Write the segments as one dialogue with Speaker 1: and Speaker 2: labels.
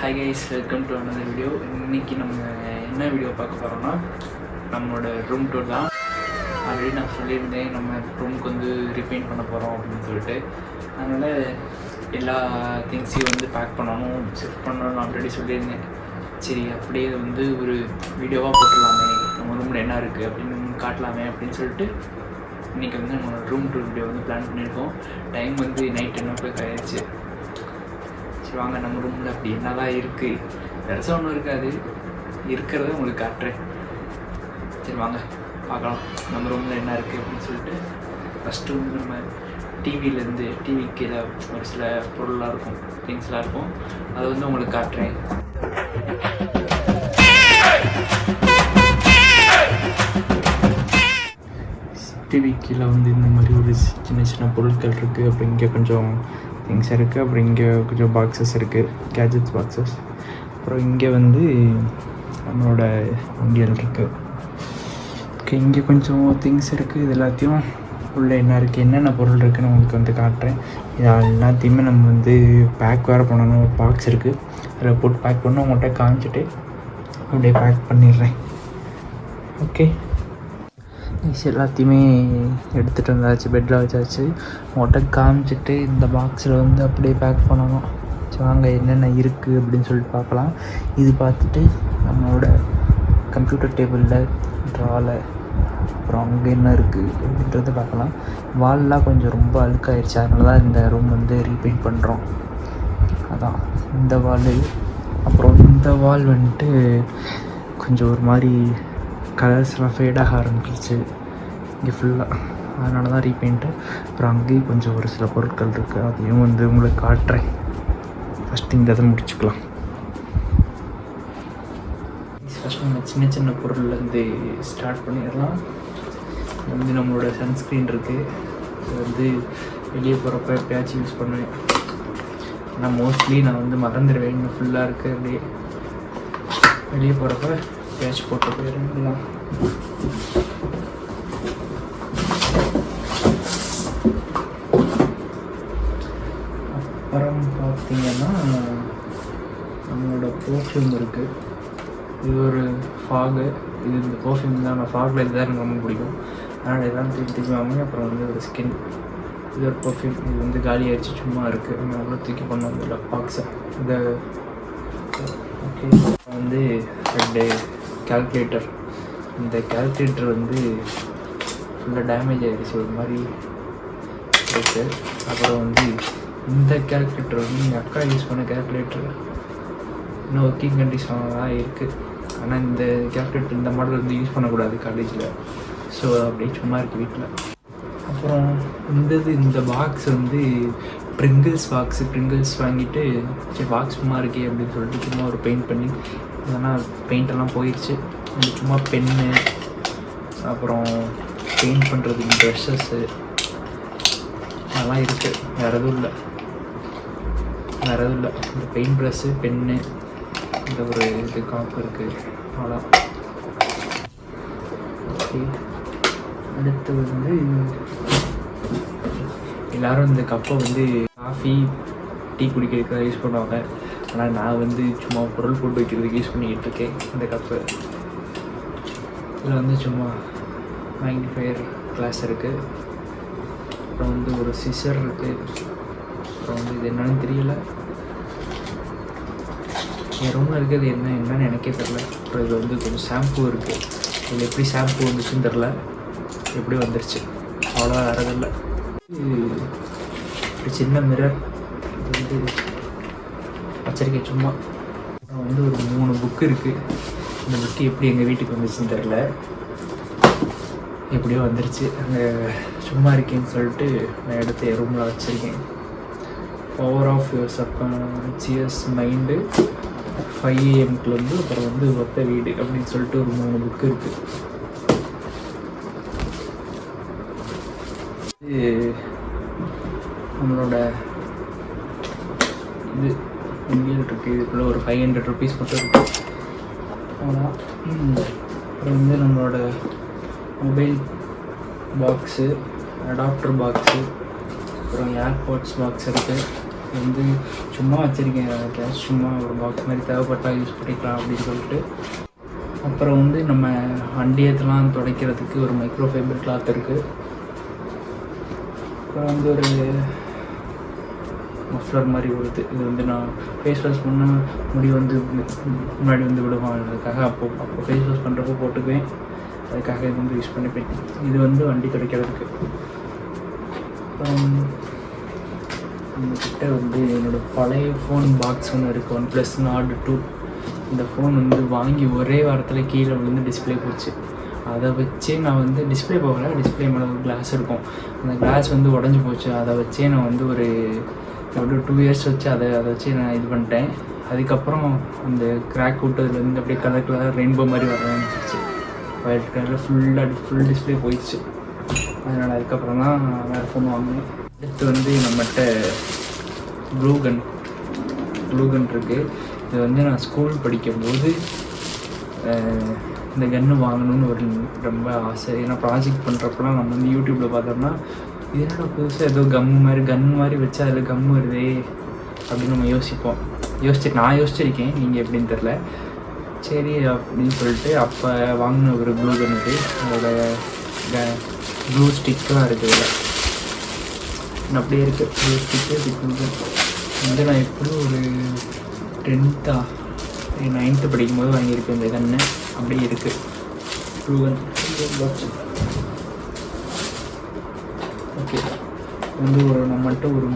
Speaker 1: Hi guys welcome to another video இன்னைக்கு நம்ம என்ன வீடியோ பார்க்க போகிறோம்னா நம்மளோட ரூம் டூர் தான். ஆல்ரெடி நான் சொல்லியிருந்தேன் நம்ம ரூமுக்கு வந்து ரிப்பெயிண்ட் பண்ண போகிறோம் அப்படின்னு சொல்லிட்டு. அதனால் எல்லா திங்ஸையும் வந்து பேக் பண்ணணும் ஷிஃப்ட் பண்ணணும்னு ஆல்ரெடி சொல்லியிருந்தேன். சரி அப்படியே வந்து ஒரு வீடியோவாக போட்டுடலாமே. நம்ம ரூமில் என்ன இருக்குது அப்படின்னு காட்டலாமே அப்படின்னு சொல்லிட்டு இன்றைக்கி வந்து நம்மளோட ரூம் டூர் வீடியோ வந்து பிளான் பண்ணியிருக்கோம். டைம் வந்து நைட் டென் ஓ கிளாக் ஆயிடுச்சு. சரி வாங்க நம்ம ரூமில் அப்படி என்னதான் இருக்குது பெருசாக ஒன்றும் இருக்காது. இருக்கிறத உங்களுக்கு காட்டுறேன் சரி வாங்க பார்க்கலாம். நம்ம ரூமில் என்ன இருக்குது அப்படின்னு சொல்லிட்டு ஃபஸ்ட்டு வந்து நம்ம டிவிலேருந்து டிவி கீழே ஒரு சில பொருள்லாம் இருக்கும் திங்ஸ்லாம் இருக்கும். அதை வந்து உங்களுக்கு காட்டுறேன் டிவி கீழே வந்து இந்த மாதிரி ஒரு சின்ன சின்ன பொருட்கள் இருக்குது அப்புறம் இங்கே கொஞ்சம் திங்ஸ் இருக்குது அப்புறம் இங்கே கொஞ்சம் பாக்ஸஸ் இருக்குது கேஜெட்ஸ் பாக்ஸஸ் அப்புறம் இங்கே வந்து நம்மளோட உண்டியல் இருக்குது ஓகே இங்கே கொஞ்சம் திங்ஸ் இருக்குது இது எல்லாத்தையும் உள்ளே என்ன இருக்குது என்னென்ன பொருள் இருக்குதுன்னு உங்களுக்கு வந்து காட்டுறேன். இது எல்லாத்தையுமே நம்ம வந்து பேக் வேறு பண்ணணும். ஒரு பாக்ஸ் இருக்குது அதில் போட்டு பேக் பண்ணி உங்கள்கிட்ட காமிச்சிட்டு அப்படியே பேக் பண்ணிடுறேன். ஓகே மிஸ் எல்லாத்தையுமே எடுத்துகிட்டு வந்தாச்சு பெட்டில் வச்சாச்சு. மொட்டை காமிச்சிட்டு இந்த பாக்ஸில் வந்து அப்படியே பேக் பண்ணணும். ஸோ அங்கே என்னென்ன இருக்குது அப்படின்னு சொல்லிட்டு பார்க்கலாம். இது பார்த்துட்டு நம்மளோட கம்ப்யூட்டர் டேபிளில் ட்ராவில் அப்புறம் அங்கே என்ன இருக்குது அப்படின்றத பார்க்கலாம். வால்லாம் கொஞ்சம் ரொம்ப அழுக்காயிருச்சு. அதனால தான் இந்த ரூம் வந்து ரீபெயிண்ட் பண்ணுறோம் அதான் இந்த வால் அப்புறம் இந்த வால் வந்துட்டு கொஞ்சம் ஒரு மாதிரி கலர்ஸ்லாம் ஃபேடாக ஆரம்பிச்சிருச்சு. இங்கே ஃபுல்லாக அதனால தான் ரீபெயிண்ட்டு அப்புறம் அங்கேயும் கொஞ்சம் ஒரு சில பொருட்கள் இருக்குது அதையும் வந்து உங்களுக்கு காட்டுறேன். ஃபஸ்ட்டு இந்த இதை முடிச்சுக்கலாம். ஃபஸ்ட் நம்ம சின்ன சின்ன பொருள்லேருந்து ஸ்டார்ட் பண்ணிடலாம். இது வந்து நம்மளோட சன்ஸ்க்ரீன் இருக்குது இது வந்து வெளியே போகிறப்ப எப்பயாச்சும் யூஸ் பண்ணுவேன். ஆனால் மோஸ்ட்லி நான் வந்து மறந்துடுவேன். இன்னும் ஃபுல்லாக இருக்குது அப்படியே வெளியே போகிறப்ப பேட்ச் போட்டு போயிடலாம் அப்புறம் பார்த்தீங்கன்னா நம்மளோட பர்ஃப்யூம் இருக்குது இது ஒரு ஃபாகு இது இந்த பர்ஃப்யூம் தான். நான் ஃபாகில் இதுதான் எனக்கு ரொம்ப பிடிக்கும். அதனால் இதெல்லாம் தூக்கி தூக்கி வாங்கி அப்புறம் வந்து ஒரு ஸ்கின் இது ஒரு பர்ஃப்யூம் இது வந்து காலி ஆயிடுச்சு சும்மா இருக்குது நம்ம அவ்வளோ தூக்கி பண்ண வந்து பாக்ஸை இந்த ஓகே வந்து ரெண்டு கால்குலேட்டர் இந்த கால்குலேட்டர் வந்து ஃபுல்லாக டேமேஜ் ஆகிடுச்சு ஒரு மாதிரி இருக்குது அப்புறம் வந்து இந்த கால்குலேட்டர் வந்து எங்கள் அக்கா யூஸ் பண்ண கால்குலேட்டர் இன்னும் ஒர்க்கிங் கண்டிஷன் தான் இருக்குது ஆனால் இந்த கால்குலேட்டர் இந்த மாடல் வந்து யூஸ் பண்ணக்கூடாது காலேஜில் ஸோ அப்படியே சும்மா இருக்குது வீட்டில் அப்புறம் இந்த இது இந்த பாக்ஸ் வந்து ப்ரிங்கிள்ஸ் பாக்ஸு ப்ரிங்கிள்ஸ் வாங்கிட்டு சரி பாக்ஸ் சும்மா இருக்கே அப்படின்னு சொல்லிட்டு சும்மா ஒரு பெயிண்ட் பண்ணி ஏன்னா பெயிண்டெல்லாம் போயிடுச்சு சும்மா பென்னு அப்புறம் பெயிண்ட் பண்ணுறதுக்கு ட்ரெஸ்ஸஸ்ஸு அதெல்லாம் இருக்குது வேறு எதுவும் இல்லை. வேறு எதுவும் இல்லை. இந்த பெயிண்ட் ப்ரெஷ்ஷு பென்னு இந்த ஒரு இது காப்பு இருக்குது அவ்வளோ அடுத்து வந்து எல்லாரும் இந்த கப்பை வந்து காஃபி டீ குடிக்கிறதுக்கு யூஸ் பண்ணுவாங்க. ஆனால் நான் வந்து சும்மா பொருள் போட்டு வைக்கிறதுக்கு யூஸ் பண்ணிக்கிட்டு இருக்கேன். இந்த கப்பு இதில் வந்து சும்மா மேக்னிஃபையர் கிளாஸ் இருக்குது அப்புறம் வந்து ஒரு சிசர் இருக்குது அப்புறம் வந்து இது என்னன்னு தெரியல. என் ரூமில் இருக்கிறது என்ன என்னன்னு எனக்கே தெரில அப்புறம் இது வந்து கொஞ்சம் ஷாம்பு இருக்குது இதில் எப்படி ஷாம்பு வந்துச்சுன்னு தெரில எப்படி வந்துருச்சு? அவ்வளோ வரதில்லை ஒரு சின்ன மிரர் இது வந்து வச்சிருக்கேன் சும்மா. அப்புறம் வந்து ஒரு மூணு புக்கு இருக்குது இந்த புக்கு எப்படி எங்கள் வீட்டுக்கு வந்துச்சுன்னு தெரில எப்படியோ வந்துருச்சு. அங்கே சும்மா இருக்கேன்னு சொல்லிட்டு நான் எடுத்து ரூமில் வச்சுருக்கேன். Power of your subconscious mind five ஏஎம்க்குலேருந்து அப்புறம் வந்து ஒத்த வீடு அப்படின்னு சொல்லிட்டு ஒரு மூணு புக்கு இருக்குது இது நம்மளோட இது இந்தியன் இருக்குது இதுக்குள்ளே ஒரு ஃபைவ் ஹண்ட்ரட் ருபீஸ் மட்டும் இருக்குது அவ்வளோதான் அப்புறம் வந்து நம்மளோட மொபைல் பாக்ஸு அடாப்டர் பாக்ஸு அப்புறம் ஏர்பாட்ஸ் பாக்ஸ் இருக்குது வந்து சும்மா வச்சுருக்கேன். கேஷ் சும்மா ஒரு பாக்ஸ் மாதிரி தேவைப்பட்டா யூஸ் பண்ணிக்கலாம் அப்படின்னு சொல்லிட்டு. அப்புறம் வந்து நம்ம வண்டியத்தெலாம் துடைக்கிறதுக்கு ஒரு மைக்ரோ ஃபைபர் கிளாத் இருக்குது அப்புறம் வந்து ஒரு மஃப்ளர் மாதிரி வருது இது வந்து நான் ஃபேஸ் வாஷ் பண்ணால் முடி வந்து முன்னாடி வந்து விடுவான். அதுக்காக அப்போ அப்போ ஃபேஸ் வாஷ் பண்ணுறப்போ போட்டுக்குவேன். அதுக்காக இது வந்து யூஸ் பண்ணிப்பேன். இது வந்து வண்டி துடைக்கிறதுக்கு. அப்புறம் நம்மக்கிட்ட வந்து என்னோடய பழைய ஃபோன் பாக்ஸ் ஒன்று இருக்குது ஒன் ப்ளஸ் நாட் டூ இந்த ஃபோன் வந்து வாங்கி ஒரே வாரத்தில் கீழே விழுந்து டிஸ்ப்ளே போச்சு. அதை வச்சே நான் வந்து டிஸ்பிளே போகல. டிஸ்ப்ளே மேலே ஒரு கிளாஸ் இருக்கும். அந்த கிளாஸ் வந்து உடஞ்சி போச்சு. அதை வச்சே நான் வந்து ஒரு ஒரு டூ இயர்ஸ் வச்சு அதை அதை வச்சு நான் இது பண்ணிட்டேன். அதுக்கப்புறம் அந்த கிராக் விட்டதுலேருந்து அப்படியே கலர் கலர் ரெயின்போ மாதிரி வர ஆரம்பிச்சிச்சு. ஒயிட் கலரில் ஃபுல்லாக ஃபுல் டிஸ்ப்ளே போயிடுச்சு. அதனால் அதுக்கப்புறம் தான் வேறு ஃபோன் வாங்கினேன். அடுத்து வந்து நம்மகிட்ட ப்ளூ கன் ப்ளூ கன் இருக்குது இது வந்து நான் ஸ்கூல் படிக்கும்போது இந்த கன்று வாங்கணும்னு ஒரு ரொம்ப ஆசை. ஏன்னா ப்ராஜெக்ட் பண்ணுறப்பலாம் நம்ம வந்து யூடியூப்பில் பார்த்தோம்னா என்னடா புதுசாக ஏதோ கம் மாதிரி கன் மாதிரி வச்சு அதில் கம் வருதே அப்படின்னு நம்ம யோசிப்போம். யோசிச்சு நான் யோசிச்சிருக்கேன் நீங்கள் எப்படின்னு தெரில சரி அப்படின்னு சொல்லிட்டு அப்போ வாங்கின ஒரு ப்ளூ கன் அதோட ப்ளூ ஸ்டிக்கெலாம் இருக்குது இதில். அப்படியே இருக்குது ப்ளூ ஸ்டிக்கு வந்து நான் எப்படியும் ஒரு டென்த்தா நைன்த்து படிக்கும்போது வாங்கியிருக்கேன் இந்த கன்று அப்படியே இருக்குது ப்ளூவன் பாக்ஸ் வந்து ஒரு நம்மகிட்ட ஒரு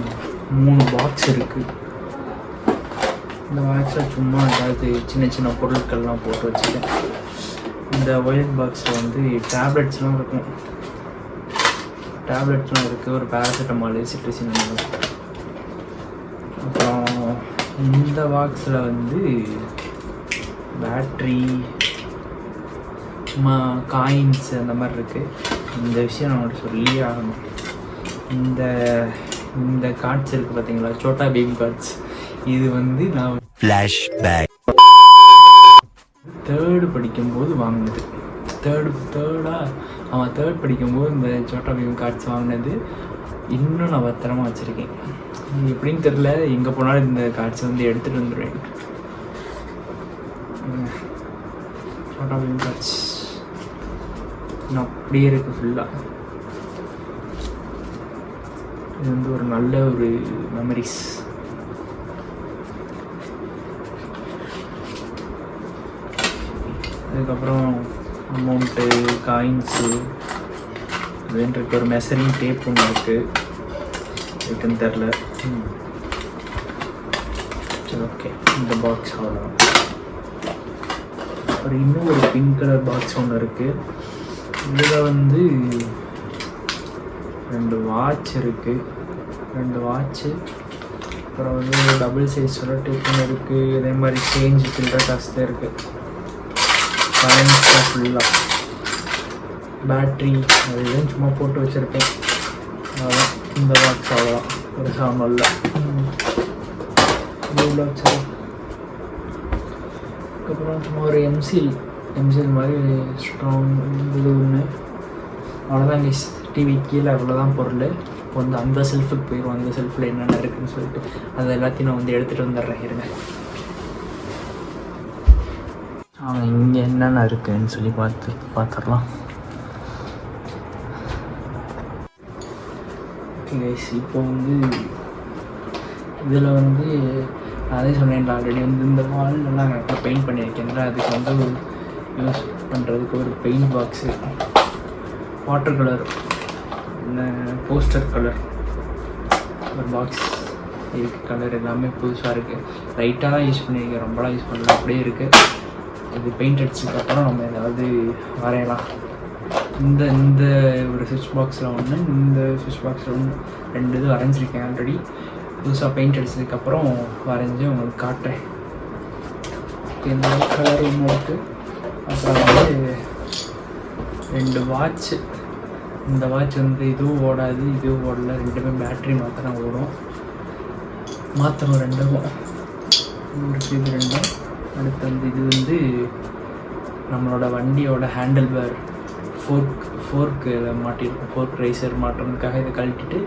Speaker 1: மூணு பாக்ஸ் இருக்குது இந்த பாக்ஸில் சும்மா ஏதாவது சின்ன சின்ன பொருட்கள்லாம் போட்டு வச்சுருக்கேன் இந்த ஒயர் பாக்ஸில் வந்து டேப்லெட்ஸ்லாம் இருக்கும். டேப்லெட்ஸ்லாம் இருக்குது ஒரு பேராசிட்டமால் சிட்ரிசின் அப்புறம் இந்த பாக்ஸில் வந்து பேட்ரி மா காயின்ஸ் அந்த மாதிரி இருக்குது இந்த விஷயம் நம்மகிட்ட சொல்லியே ஆகணும். இந்த இந்த கார்ட்ஸ் இருக்குது பார்த்தீங்களா சோட்டா பேபி கார்ட்ஸ் இது வந்து நான்
Speaker 2: Flashback.
Speaker 1: தேர்டு படிக்கும்போது வாங்கினது. தேர்டு தேர்டா அவன் தேர்ட் படிக்கும்போது இந்த சோட்டா பீம் கார்ட்ஸ் வாங்கினது. இன்னும் நான் பத்திரமா வச்சுருக்கேன். எப்படின்னு தெரில எங்கே போனாலும் இந்த கார்ட்ஸ் வந்து எடுத்துகிட்டு வந்துடுவேன். சோட்டா பீம் கார்ட்ஸ் இன்னும் அப்படியே இருக்குது ஃபுல்லாக இது வந்து ஒரு நல்ல ஒரு மெமரிஸ் அதுக்கப்புறம் அமௌண்ட்டு காயின்ஸு அதுன்றது ஒரு மெசரிங் டேப் ஒன்று இருக்குது இருக்குன்னு தெரில சரி ஓகே இந்த பாக்ஸ் அவ்வளோ அப்புறம் இன்னும் ஒரு பிங்க் கலர் பாக்ஸ் ஒன்று இருக்குது இதில் வந்து ரெண்டு வாட்ச் இருக்குது ரெண்டு வாட்ச்சு அப்புறம் வந்து டபுள் சைஸோட டிஃபன் இருக்குது இதே மாதிரி சேஞ்ச் சில்லற காசு இருக்குது கரண்ட் ஃபுல்லாக பேட்ரி அது இதுன்னு சும்மா போட்டு வச்சுருப்பேன். அதான் இந்த வாட்ச் அவ்வளோதான் ஒரு சாமல்ல இவ்வளோ வச்சது அதுக்கப்புறம் சும்மா ஒரு எம்சில் எம்சில் மாதிரி ஸ்ட்ராங் இது ஒன்று அவ்வளோதான் டிவி கீழே அவ்வளோதான் பொருள். இப்போ வந்து அந்த செல்ஃபுக்கு போயிடும் அந்த செல்ஃபில் என்னென்ன இருக்குன்னு சொல்லிட்டு அது எல்லாத்தையும் நான் வந்து எடுத்துகிட்டு வந்துடுறேன் இருங்க. அவன் இங்கே என்னென்ன இருக்குன்னு சொல்லி பார்த்து பார்த்துடலாம். கைஸ் இப்போ வந்து இதில் வந்து அதே சொன்னேன் ஆல்ரெடி வந்து இந்த வால்லாம் கரெக்டாக பெயிண்ட் பண்ணியிருக்கேன்ல அதுக்கு வந்து யூஸ் பண்ணுறதுக்கு ஒரு paint box water colour poster colour ஒரு பாக்ஸ் இருக்குது கலர் எல்லாமே புதுசாக இருக்குது லைட்டாக தான் யூஸ் பண்ணியிருக்கேன் ரொம்பலாம் யூஸ் பண்ணல. அப்படியே இருக்குது இது பெயிண்ட் அடிச்சதுக்கு அப்புறம் நம்ம ஏதாவது வரையலாம். இந்த இந்த ஒரு சுவிட்ச் பாக்ஸில் ஒன்று இந்த சுவிட்ச் பாக்ஸில் ஒன்று ரெண்டு இது வரைஞ்சிருக்கேன் ஆல்ரெடி புதுசாக பெயிண்ட் அடிச்சதுக்கப்புறம் வரைஞ்சி உங்களுக்கு காட்டுறேன். இந்த கலர் ஒன்று இருக்குது அப்புறம் வந்து ரெண்டு வாட்ச்சு இந்த வாட்ச் வந்து இதுவும் ஓடாது இதுவும் ஓடல. ரெண்டுமே பேட்ரி மாத்திரம் ஓடும். மாத்திரம் ரெண்டும். இது ரெண்டும். அடுத்து வந்து இது வந்து நம்மளோட வண்டியோட ஹேண்டில் பேர் ஃபோர்க் ஃபோர்க்கு மாட்டிருக்கோம் ஃபோர்க் ரைசர் மாட்டுறதுக்காக இதை கழட்டிட்டு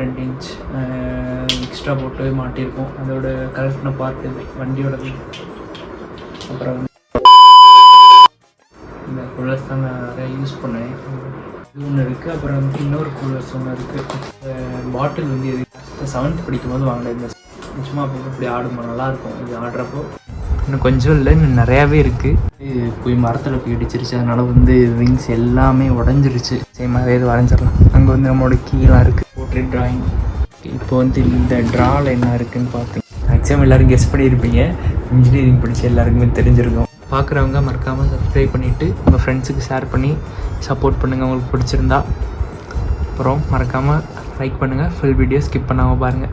Speaker 1: ரெண்டு இன்ச் எக்ஸ்ட்ரா போட்டு மாட்டியிருக்கோம். அதோட கலெக்டின பார்ட் இது வண்டியோட அப்புறம் வந்து இந்த குழந்தை தான் நான் நிறையா யூஸ் பண்ணேன். இது ஒன்று இருக்குது அப்புறம் இன்னொரு கூலர்ஸ் ஒன்று இருக்குது பாட்டில் வந்து இது செவன்த் படிக்கும் போது வாங்கினேன் இந்த சும்மா அப்போ இப்படி ஆடுமா நல்லாயிருக்கும் இது ஆடுறப்போ இன்னும் கொஞ்சம் இல்லை இன்னும் நிறையாவே இருக்குது போய் மரத்தில் போய் இடிச்சிருச்சு. அதனால வந்து விங்ஸ் எல்லாமே உடஞ்சிருச்சு. சேம் அதே இது வரைஞ்சிடலாம் அங்கே வந்து நம்மளோட கீழே இருக்குது போர்ட்ரேட் ட்ராயிங் இப்போ வந்து இந்த ட்ராவில் என்ன இருக்குன்னு பார்த்தீங்க மேக்ஸிமம் எல்லோரும் கெஸ் பண்ணியிருப்பீங்க. இன்ஜினியரிங் படிச்ச எல்லாருக்குமே தெரிஞ்சிருக்கும். பார்க்குறவங்க மறக்காமல் சப்ஸ்கிரைப் பண்ணிவிட்டு உங்கள் ஃப்ரெண்ட்ஸுக்கு ஷேர் பண்ணி சப்போர்ட் பண்ணுங்கள் உங்களுக்கு பிடிச்சிருந்தா. அப்புறம் மறக்காமல் லைக் பண்ணுங்கள் ஃபுல் வீடியோ ஸ்கிப் பண்ணாமல் பாருங்கள்